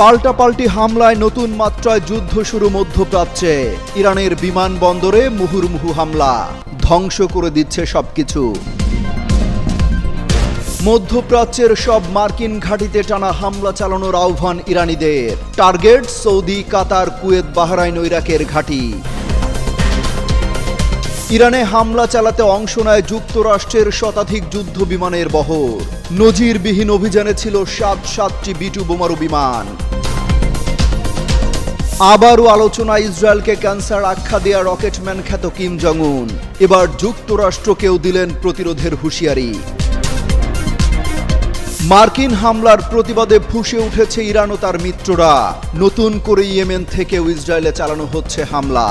পাল্টাপাল্টি হামলায় নতুন মাত্রায় যুদ্ধ শুরু মধ্যপ্রাচ্যে। ইরানের বিমানবন্দরে মুহুর্মুহু হামলা। ধ্বংস করে দিচ্ছে সবকিছু। মধ্যপ্রাচ্যের সব মার্কিন ঘাঁটিতে টানা হামলা চালানোর আহ্বান ইরানিদের। Target Saudi, Qatar, Kuwait, Bahrain ইরাকের ঘাঁটি। ইরানে হামলা চালাতে অংশ নেয় যুক্তরাষ্ট্রের শতাধিক যুদ্ধ বিমানের বহর। নজিরবিহীন অভিযানে ছিল সাত সাতটি বিটু বোমারু বিমান। আবারও আলোচনা ইসরায়েলকে ক্যান্সার আখ্যা দেয়া রকেটম্যান খ্যাত কিম জং উন এবার যুক্তরাষ্ট্রকেও দিলেন প্রতিরোধের হুঁশিয়ারি। মার্কিন হামলার প্রতিবাদে ফুঁসে উঠেছে ইরান ও তার মিত্ররা। নতুন করে ইয়েমেন থেকেও ইসরায়েলে চালানো হচ্ছে হামলা।